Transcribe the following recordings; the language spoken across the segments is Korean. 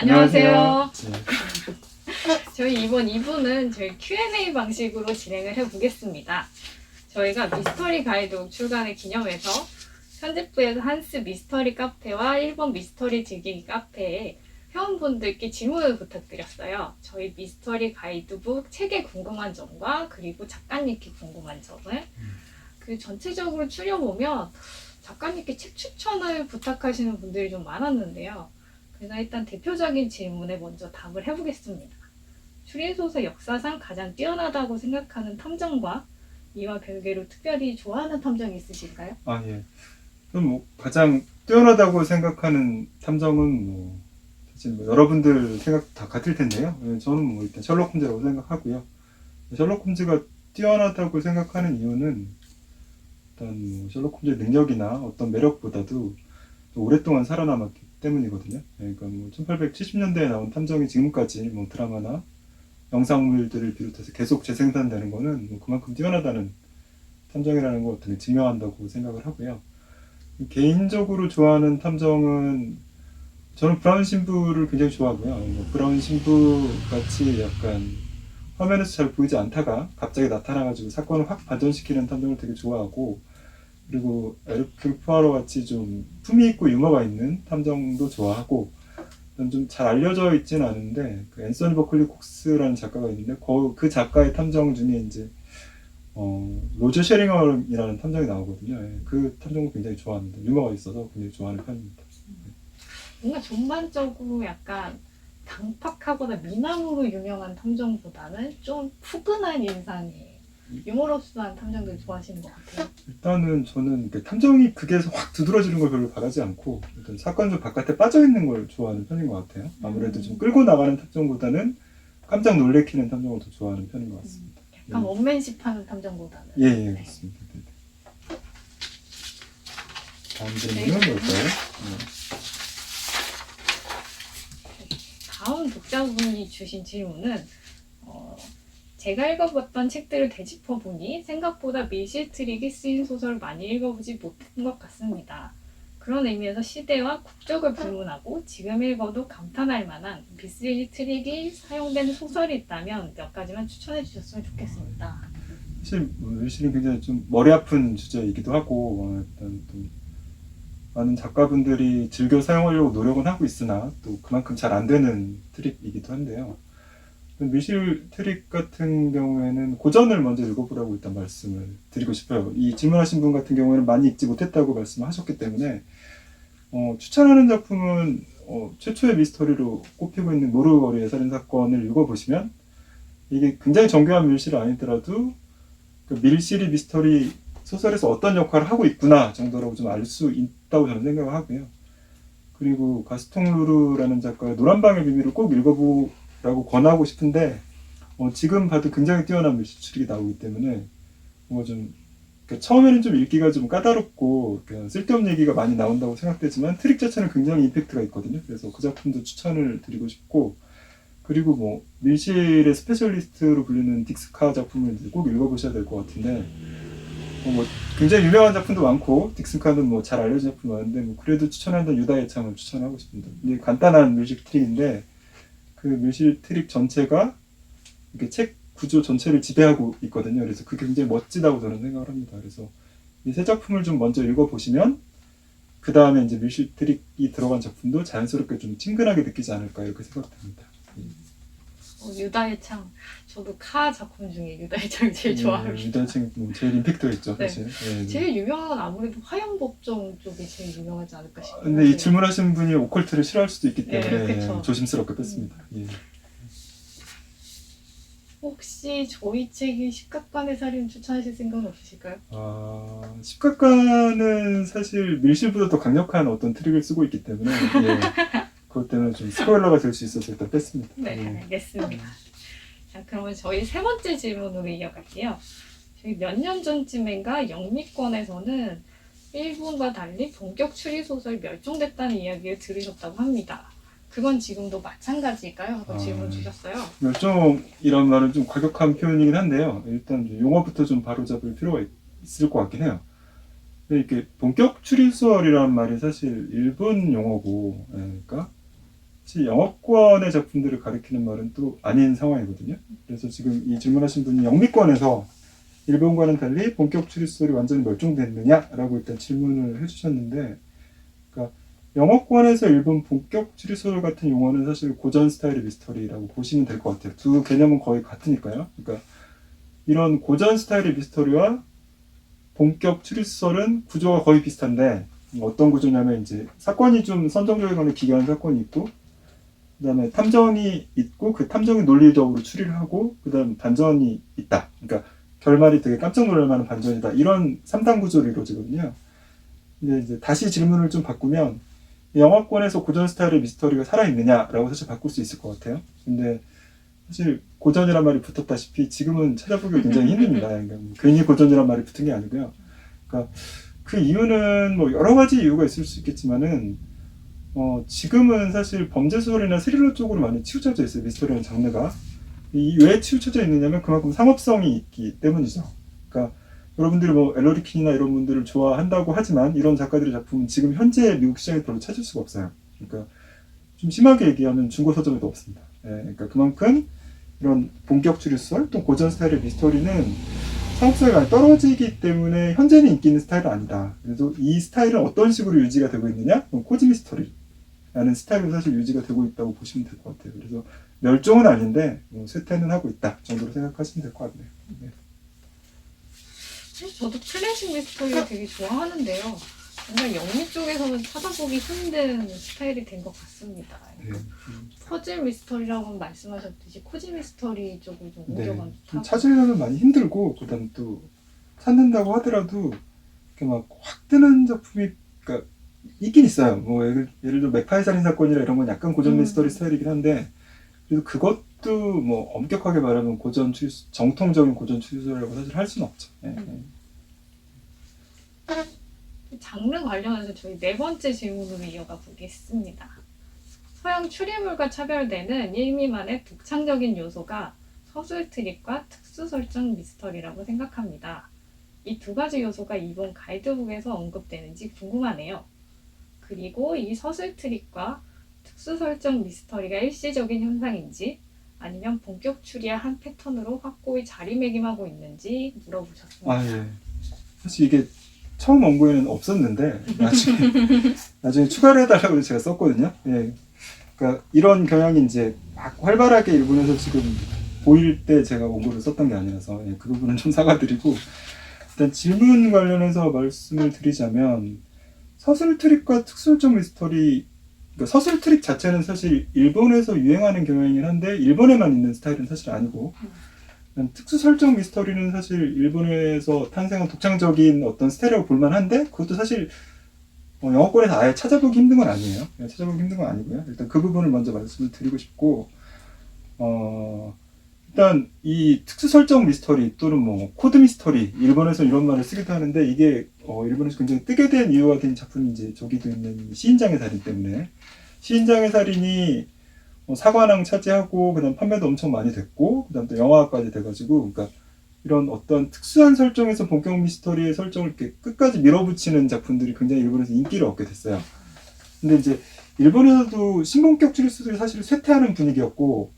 안녕하세요. 네. 저희 이번 2부는 저희 Q&A 방식으로 진행을 해보겠습니다. 저희가 미스터리 가이드 출간을 기념해서 편집부에서 한스 미스터리 카페와 1번 미스터리 즐기기 카페에 회원분들께 질문을 부탁드렸어요. 저희 미스터리 가이드북 책에 궁금한 점과 그리고 작가님께 궁금한 점을 그 전체적으로 추려보면 작가님께 책 추천을 부탁하시는 분들이 좀 많았는데요. 그래서 일단 대표적인 질문에 먼저 답을 해보겠습니다. 추리소설 역사상 가장 뛰어나다고 생각하는 탐정과 이와 별개로 특별히 좋아하는 탐정이 있으실까요? 아 예. 그럼 뭐 가장 뛰어나다고 생각하는 탐정은 뭐 사실 뭐 여러분들 생각 다 같을 텐데요. 예, 저는 뭐 일단 셜록 홈즈라고 생각하고요. 셜록 홈즈가 뛰어나다고 생각하는 이유는 일단 뭐 셜록 홈즈의 능력이나 어떤 매력보다도 또 오랫동안 살아남았기 때문이거든요. 예, 그러니까 뭐 1870년대에 나온 탐정이 지금까지 뭐 드라마나 영상물들을 비롯해서 계속 재생산되는 거는 뭐 그만큼 뛰어나다는 탐정이라는 걸 되게 증명한다고 생각을 하고요. 개인적으로 좋아하는 탐정은 저는 브라운 신부를 굉장히 좋아하고요. 뭐 브라운 신부 같이 약간 화면에서 잘 보이지 않다가 갑자기 나타나가지고 사건을 확 반전시키는 탐정을 되게 좋아하고 그리고 에르큐 푸아로 같이 좀 품위 있고 유머가 있는 탐정도 좋아하고 좀 잘 알려져 있지는 않은데 그 앤서니 버클리 콕스라는 작가가 있는데 그, 그 작가의 탐정 중에 이제 어, 로저 쉐링엄이라는 탐정이 나오거든요. 예, 그 탐정도 굉장히 좋아합니다. 유머가 있어서 굉장히 좋아하는 편입니다. 뭔가 전반적으로 약간 강팍하거나 미남으로 유명한 탐정보다는 좀 푸근한 인상이 유머러스한 탐정들 좋아하시는 것 같아요. 일단은 저는 그 탐정이 극에서 확 두드러지는 걸 별로 바라지 않고 일단 사건 좀 바깥에 빠져 있는 걸 좋아하는 편인 것 같아요. 아무래도 좀 끌고 나가는 탐정보다는 깜짝 놀래키는 탐정을 더 좋아하는 편인 것 같습니다. 약간 음. 원맨십 하는 탐정보다는. 예, 예, 그렇습니다. 네, 네. 다음 질문은 뭘까요? 네. 다음 독자분이 주신 질문은 어, 제가 읽어봤던 책들을 되짚어 보니 생각보다 밀실 트릭이 쓰인 소설을 많이 읽어보지 못한 것 같습니다. 그런 의미에서 시대와 국적을 불문하고 지금 읽어도 감탄할 만한 미스리 트릭이 사용된 소설이 있다면 몇 가지만 추천해 주셨으면 좋겠습니다. 사실 뭐 일실은 굉장히 좀 머리 아픈 주제이기도 하고 어, 일단 또 많은 작가분들이 즐겨 사용하려고 노력은 하고 있으나 또 그만큼 잘 안 되는 트릭이기도 한데요. 밀실 트릭 같은 경우에는 고전을 먼저 읽어보라고 일단 말씀을 드리고 싶어요. 이 질문하신 분 같은 경우에는 많이 읽지 못했다고 말씀하셨기 때문에 어, 추천하는 작품은 어, 최초의 미스터리로 꼽히고 있는 모르거리의 살인 사건을 읽어보시면 이게 굉장히 정교한 밀실은 아니더라도 그 밀실이 미스터리 소설에서 어떤 역할을 하고 있구나 정도라고 좀 알 수 있다고 저는 생각을 하고요. 그리고 가스통 루르라는 작가의 노란방의 비밀을 꼭 읽어보 라고 권하고 싶은데 어, 지금 봐도 굉장히 뛰어난 추리가 나오기 때문에 뭔가 좀 그러니까 처음에는 좀 읽기가 좀 까다롭고 쓸데없는 얘기가 많이 나온다고 생각되지만 트릭 자체는 굉장히 임팩트가 있거든요. 그래서 그 작품도 추천을 드리고 싶고 그리고 뭐 밀실의 스페셜리스트로 불리는 딕스카 작품을 꼭 읽어보셔야 될 것 같은데 어, 뭐 굉장히 유명한 작품도 많고 딕스카는 뭐 잘 알려진 작품 많은데 뭐 그래도 추천한다면 유다의 창을 추천하고 싶습니다. 이게 간단한 뮤직 트릭인데 그 뮤직 트릭 전체가 이렇게 책 구조 전체를 지배하고 있거든요. 그래서 그게 굉장히 멋지다고 저는 생각을 합니다. 그래서 이 세 작품을 좀 먼저 읽어보시면 그 다음에 이제 뮤직 트릭이 들어간 작품도 자연스럽게 좀 친근하게 느끼지 않을까 이렇게 생각됩니다. 어, 유다의 창. 저도 카 작품 중에 유다의 창 제일 좋아합니다. 유다책 뭐 제일 임팩트가 있죠, 네. 사실. 네. 제일 유명한 건 아무래도 화영법정 쪽이 제일 유명하지 않을까 싶어요. 근데 이 질문하신 분이 오컬트를 싫어할 수도 있기 네, 때문에 그쵸. 조심스럽게 뺐습니다. 예. 혹시 저희 책이 십각관의 살인 추천하실 생각은 없으실까요? 아, 십각가는 사실 밀실보다 더 강력한 어떤 트릭을 쓰고 있기 때문에 예. 그것 때문에 좀 스포일러가 될 수 있어서 일단 뺐습니다. 네, 예. 알겠습니다. 자, 그러면 저희 세 번째 질문으로 이어갈게요. 저희 몇 년 전쯤인가 영미권에서는 일본과 달리 본격 추리 소설이 멸종됐다는 이야기를 들으셨다고 합니다. 그건 지금도 마찬가지일까요? 하고 아. 질문 주셨어요. 멸종이란 말은 좀 과격한 표현이긴 한데요. 일단 좀 용어부터 좀 바로잡을 필요가 있- 있을 것 같긴 해요. 이렇게 본격 추리 소설이라는 말이 사실 일본 용어고, 예, 그러니까 영어권의 작품들을 가리키는 말은 또 아닌 상황이거든요. 그래서 지금 이 질문하신 분이 영미권에서 일본과는 달리 본격 추리소설이 완전히 멸종됐느냐라고 일단 질문을 해주셨는데, 그러니까 영어권에서 일본 본격 추리소설 같은 용어는 사실 고전 스타일의 미스터리라고 보시면 될 것 같아요. 두 개념은 거의 같으니까요. 그러니까 이런 고전 스타일의 미스터리와 본격 추리소설은 구조가 거의 비슷한데 어떤 구조냐면 이제 사건이 좀 선정적이거나 기괴한 사건이 있고 그다음에 탐정이 있고 그 탐정이 논리적으로 추리를 하고 그다음 반전이 있다. 그러니까 결말이 되게 깜짝 놀랄 만한 반전이다. 이런 3단 구조로 이루어지거든요. 근데 이제 다시 질문을 좀 바꾸면 영화권에서 고전 스타일의 미스터리가 살아있느냐라고 사실 바꿀 수 있을 것 같아요. 근데 사실 고전이란 말이 붙었다시피 지금은 찾아보기 굉장히 힘듭니다. 그러니까 뭐 괜히 고전이란 말이 붙은 게 아니고요. 그러니까 그 이유는 뭐 여러 가지 이유가 있을 수 있겠지만은 어 지금은 사실 범죄 소설이나 스릴러 쪽으로 많이 치우쳐져 있어요. 미스터리라는 장르가. 이 왜 치우쳐져 있느냐면 그만큼 상업성이 있기 때문이죠. 그러니까 여러분들이 뭐 엘러리킨이나 이런 분들을 좋아한다고 하지만 이런 작가들의 작품은 지금 현재 미국 시장에 별로 찾을 수가 없어요. 그러니까 좀 심하게 얘기하면 중고 서점에도 없습니다. 예, 그러니까 그만큼 이런 본격 추리소설 또 고전 스타일의 미스터리는 상업성이 많이 떨어지기 때문에 현재는 인기 있는 스타일은 아니다. 그래서 이 스타일은 어떤 식으로 유지가 되고 있느냐? 그럼 코지 미스터리 라는 스타일로 사실 유지가 되고 있다고 보시면 될 것 같아요. 그래서 멸종은 아닌데 뭐 쇠퇴는 하고 있다 정도로 생각하시면 될 것 같네요. 네. 사실 저도 클래식 미스터리를 되게 좋아하는데요. 정말 영미 쪽에서는 찾아보기 힘든 스타일이 된 것 같습니다. 네. 음, 퍼즐 미스터리라고 말씀하셨듯이 코지 미스터리 쪽을 좀 네. 옮겨가면 좀 찾으려면 많이 힘들고 그다음 또 찾는다고 하더라도 이렇게 막 확 뜨는 작품이 그러니까 있긴 있어요. 뭐 예를, 예를 들어 맥파이 살인 사건이라 이런 건 약간 고전 음. 미스터리 스타일이긴 한데 그래도 그것도 뭐 엄격하게 말하면 고전 추리 정통적인 고전 추리소설이라고 사실 할 수는 없죠. 예, 예. 장르 관련해서 저희 네 번째 질문으로 이어가 보겠습니다. 서양 추리물과 차별되는 일미만의 독창적인 요소가 서술 트릭과 특수 설정 미스터리라고 생각합니다. 이 두 가지 요소가 이번 가이드북에서 언급되는지 궁금하네요. 그리고 이 서술 트릭과 특수 설정 미스터리가 일시적인 현상인지 아니면 본격 추리의 한 패턴으로 확고히 자리매김하고 있는지 물어보셨습니다. 아 예. 사실 이게 처음 원고에는 없었는데 나중에 나중에 추가를 해달라고 해서 제가 썼거든요. 예. 그러니까 이런 경향이 이제 막 활발하게 일본에서 지금 보일 때 제가 원고를 썼던 게 아니라서 예, 그 부분은 좀 사과드리고 일단 질문 관련해서 말씀을 드리자면 서술 트릭과 특수설정 미스터리 그러니까 서술 트릭 자체는 사실 일본에서 유행하는 경향이긴 한데 일본에만 있는 스타일은 사실 아니고 음, 특수 설정 미스터리는 사실 일본에서 탄생한 독창적인 어떤 스타일이라고 볼만한데 그것도 사실 어, 영어권에서 아예 찾아보기 힘든 건 아니에요. 예, 찾아보기 힘든 건 아니고요. 일단 그 부분을 먼저 말씀을 드리고 싶고 어, 일단 이 특수 설정 미스터리 또는 뭐 코드 미스터리 일본에서 이런 말을 쓰기도 하는데 이게 어, 일본에서 굉장히 뜨게 된 이유가 된 작품이 이제 저기도 있는 시인장의 살인 때문에 시인장의 살인이 뭐 사관왕 차지하고 그다음 판매도 엄청 많이 됐고 그다음 또 영화까지 돼가지고 그러니까 이런 어떤 특수한 설정에서 본격 미스터리의 설정을 이렇게 끝까지 밀어붙이는 작품들이 굉장히 일본에서 인기를 얻게 됐어요. 근데 이제 일본에서도 신본격 추리소설이 사실 쇠퇴하는 분위기였고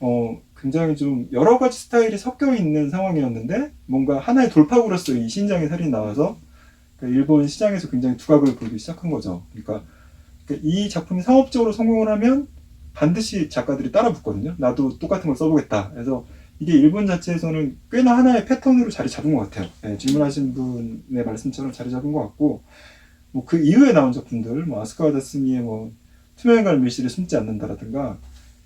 어 굉장히 좀 여러 가지 스타일이 섞여 있는 상황이었는데 뭔가 하나의 돌파구로서 이 신장의 살이 나와서 그러니까 일본 시장에서 굉장히 두각을 보이기 시작한 거죠. 그러니까 그러니까 이 작품이 상업적으로 성공을 하면 반드시 작가들이 따라 붙거든요. 나도 똑같은 걸 써보겠다. 그래서 이게 일본 자체에서는 꽤나 하나의 패턴으로 자리 잡은 것 같아요. 예, 질문하신 분의 말씀처럼 자리 잡은 것 같고, 뭐 그 이후에 나온 작품들, 뭐 아스카와 다스미의 뭐 투명인간 밀실에 숨지 않는다라든가,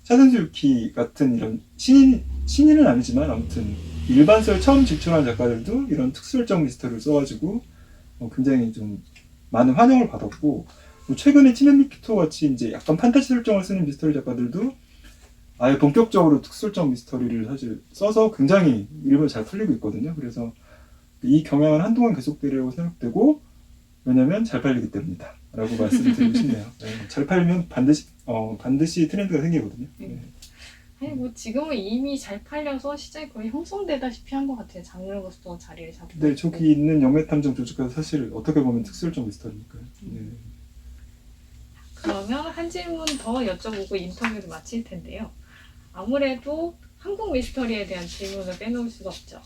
차센수 유키 같은 이런 신인, 신인은 아니지만 아무튼 일반서에 처음 진출한 작가들도 이런 특수설정 미스터리를 써가지고 어, 굉장히 좀 많은 환영을 받았고, 뭐 최근에 치넨미키토 같이 이제 약간 판타지 설정을 쓰는 미스터리 작가들도 아예 본격적으로 특수설정 미스터리를 사실 써서 굉장히 일본에 잘 팔리고 있거든요. 그래서 이 경향은 한동안 계속되리라고 생각되고 왜냐면 잘 팔리기 때문이다. 라고 말씀을 드리고 싶네요. 네, 잘 팔리면 반드시 어, 반드시 트렌드가 생기거든요. 네. 아니 뭐 지금은 이미 잘 팔려서 시장이 거의 형성되다시피 한 것 같아요. 장르로서 자리를 잡고. 네. 저기 있는 영매탐정 조직가도 사실 어떻게 보면 특수설정 미스터리니까요. 네. 그러면 한 질문 더 여쭤보고 인터뷰를 마칠 텐데요. 아무래도 한국 미스터리에 대한 질문을 빼놓을 수가 없죠.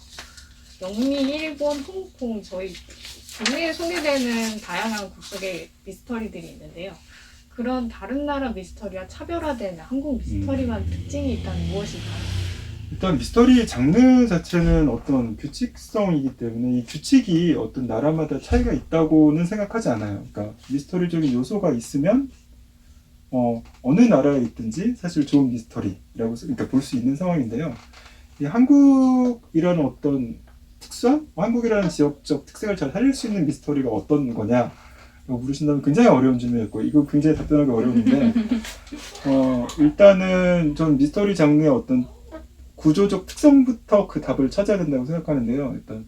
영미, 일본, 홍콩 저희 국내에 소개되는 다양한 국적의 미스터리들이 있는데요. 그런 다른 나라 미스터리와 차별화되는 한국 미스터리만 음. 특징이 있다면 무엇일까요? 일단 미스터리 장르 자체는 어떤 규칙성이기 때문에 이 규칙이 어떤 나라마다 차이가 있다고는 생각하지 않아요. 그러니까 미스터리적인 요소가 있으면 어, 어느 나라에 있든지 사실 좋은 미스터리라고 그러니까 볼 수 있는 상황인데요. 이 한국이라는 어떤 특수한 한국이라는 지역적 특색을 잘 살릴 수 있는 미스터리가 어떤 거냐? 물으신다면 굉장히 어려운 질문이었고 이거 굉장히 답변하기 어려운데 어, 일단은 전 미스터리 장르의 어떤 구조적 특성부터 그 답을 찾아야 된다고 생각하는데요. 일단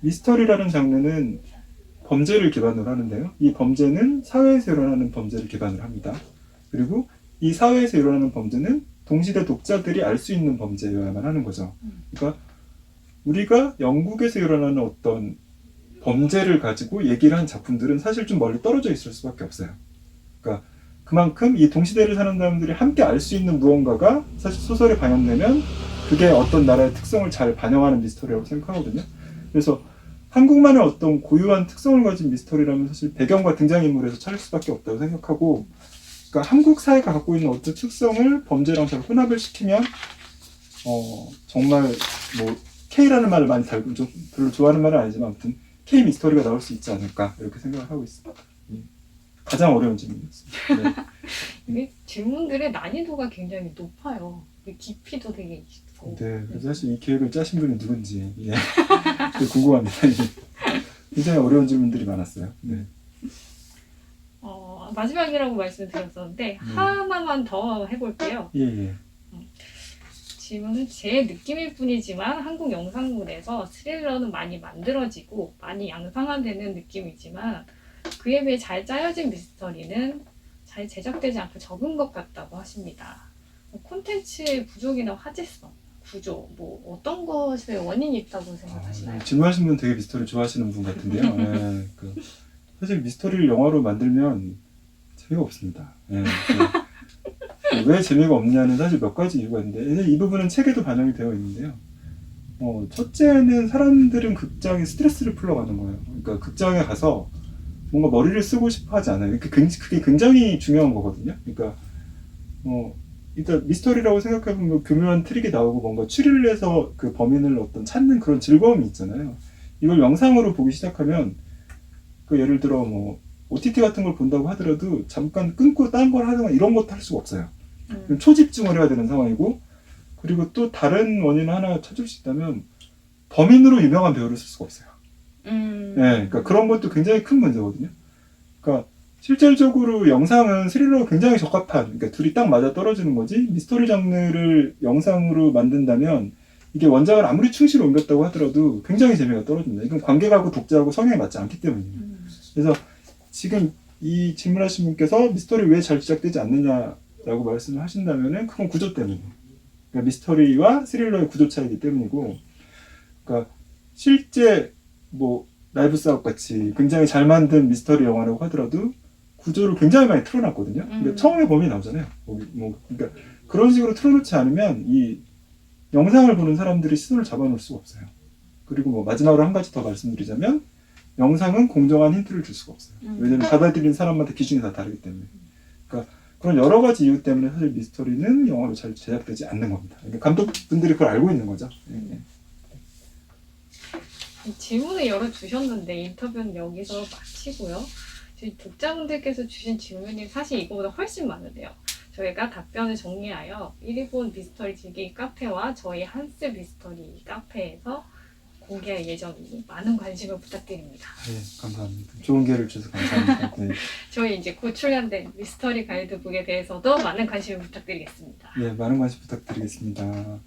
미스터리라는 장르는 범죄를 기반으로 하는데요. 이 범죄는 사회에서 일어나는 범죄를 기반으로 합니다. 그리고 이 사회에서 일어나는 범죄는 동시대 독자들이 알 수 있는 범죄여야만 하는 거죠. 그러니까 우리가 영국에서 일어나는 어떤 범죄를 가지고 얘기를 한 작품들은 사실 좀 멀리 떨어져 있을 수밖에 없어요. 그러니까 그만큼 이 동시대를 사는 사람들이 함께 알 수 있는 무언가가 사실 소설에 반영되면 그게 어떤 나라의 특성을 잘 반영하는 미스터리라고 생각하거든요. 그래서 한국만의 어떤 고유한 특성을 가진 미스터리라면 사실 배경과 등장인물에서 찾을 수밖에 없다고 생각하고 그러니까 한국 사회가 갖고 있는 어떤 특성을 범죄랑 잘 혼합을 시키면 어 정말 뭐 K라는 말을 많이 달고 좀 별로 좋아하는 말은 아니지만 아무튼 K 미스터리가 나올 수 있지 않을까 이렇게 생각을 하고 있습니다. 예. 가장 어려운 질문이었습니다. 네. 이게 질문들의 난이도가 굉장히 높아요. 그 깊이도 되게 있고. 네, 그래서 사실 이 계획을 짜신 분이 누군지 예. 궁금합니다. 예. 굉장히 어려운 질문들이 많았어요. 네. 어, 마지막이라고 말씀드렸었는데 음. 하나만 더 해볼게요. 예, 예. 질문은 제 느낌일 뿐이지만 한국 영상물에서 스릴러는 많이 만들어지고 많이 양상화되는 느낌이지만 그에 비해 잘 짜여진 미스터리는 잘 제작되지 않고 적은 것 같다고 하십니다. 콘텐츠의 부족이나 화제성, 구조, 뭐 어떤 것에 원인이 있다고 생각하시나요? 아, 질문하신 분 되게 미스터리 좋아하시는 분 같은데요. 예, 그, 사실 미스터리를 영화로 만들면 재미가 없습니다. 예, 그, 왜 재미가 없냐는 사실 몇 가지 이유가 있는데 이 부분은 책에도 반영이 되어 있는데요. 어, 첫째는 사람들은 극장에 스트레스를 풀러 가는 거예요. 그러니까 극장에 가서 뭔가 머리를 쓰고 싶어 하지 않아요. 그게, 굉장히 중요한 거거든요. 그러니까 어, 일단 미스터리라고 생각해보면 교묘한 트릭이 나오고 뭔가 추리를 해서 그 범인을 어떤 찾는 그런 즐거움이 있잖아요. 이걸 영상으로 보기 시작하면 그 예를 들어 뭐 OTT 같은 걸 본다고 하더라도 잠깐 끊고 딴 걸 하거나 이런 것도 할 수가 없어요. 음. 초집중을 해야 되는 상황이고 그리고 또 다른 원인 하나 찾을 수 있다면 범인으로 유명한 배우를 쓸 수가 없어요. 음. 네, 그러니까 그런 것도 굉장히 큰 문제거든요. 그러니까 실질적으로 영상은 스릴러 굉장히 적합한, 그러니까 둘이 딱 맞아 떨어지는 거지. 미스터리 장르를 영상으로 만든다면 이게 원작을 아무리 충실히 옮겼다고 하더라도 굉장히 재미가 떨어집니다. 이건 관객하고 독자하고 성향이 맞지 않기 때문이에요. 음. 그래서 지금 이 질문하신 분께서 미스터리 왜잘 제작되지 않느냐 라고 말씀을 하신다면은 그건 구조 때문이에요. 그러니까 미스터리와 스릴러의 구조 차이기 때문이고, 그러니까 실제 뭐 라이브 사업 같이 굉장히 잘 만든 미스터리 영화라고 하더라도 구조를 굉장히 많이 틀어놨거든요. 근데 음. 처음에 범인이 나오잖아요. 뭐, 뭐 그러니까 그런 식으로 틀어놓지 않으면 이 영상을 보는 사람들이 시선을 잡아놓을 수가 없어요. 그리고 뭐 마지막으로 한 가지 더 말씀드리자면 영상은 공정한 힌트를 줄 수가 없어요. 음. 왜냐면 받아들이는 사람마다 기준이 다 다르기 때문에. 그런 여러 가지 이유 때문에 사실 미스터리는 영화로 잘 제작되지 않는 겁니다. 그러니까 감독분들이 그걸 알고 있는 거죠. 예, 예. 질문을 열어 주셨는데 인터뷰는 여기서 마치고요. 저희 독자분들께서 주신 질문이 사실 이거보다 훨씬 많은데요. 저희가 답변을 정리하여 일본 미스터리 즐기 카페와 저희 한스 미스터리 카페에서 공개할 예정이니 많은 관심을 부탁드립니다. 예, 감사합니다. 좋은 기회를 주셔서 감사합니다. 네. 저희 이제 곧 출간된 미스터리 가이드북에 대해서도 많은 관심을 부탁드리겠습니다. 예, 많은 관심 부탁드리겠습니다.